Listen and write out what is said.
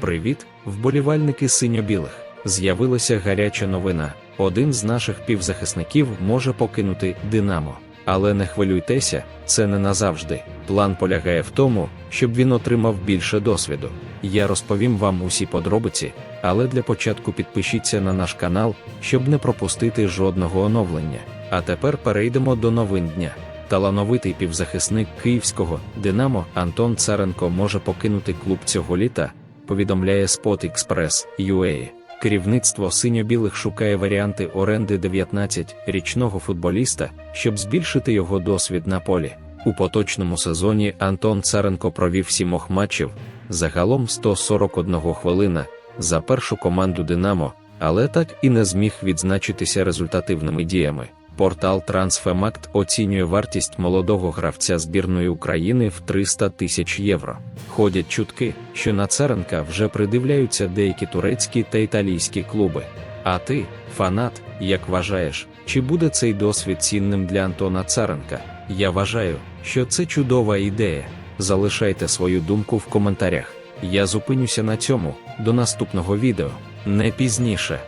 Привіт, вболівальники синьо-білих. З'явилася гаряча новина. Один з наших півзахисників може покинути Динамо. Але не хвилюйтеся, це не назавжди. План полягає в тому, щоб він отримав більше досвіду. Я розповім вам усі подробиці, але для початку підпишіться на наш канал, щоб не пропустити жодного оновлення. А тепер перейдемо до новин дня. Талановитий півзахисник київського Динамо Антон Царенко може покинути клуб цього літа, повідомляє Spot Express UA. Керівництво синьо-білих шукає варіанти оренди 19-річного футболіста, щоб збільшити його досвід на полі. У поточному сезоні Антон Царенко провів сімох матчів, загалом 141 хвилина за першу команду Динамо, але так і не зміг відзначитися результативними діями. Портал Трансфемакт оцінює вартість молодого гравця збірної України в 300 тисяч євро. Ходять чутки, що на Царенка вже придивляються деякі турецькі та італійські клуби. А ти, фанат, як вважаєш, чи буде цей досвід цінним для Антона Царенка? Я вважаю, що це чудова ідея. Залишайте свою думку в коментарях. Я зупинюся на цьому. До наступного відео, не пізніше.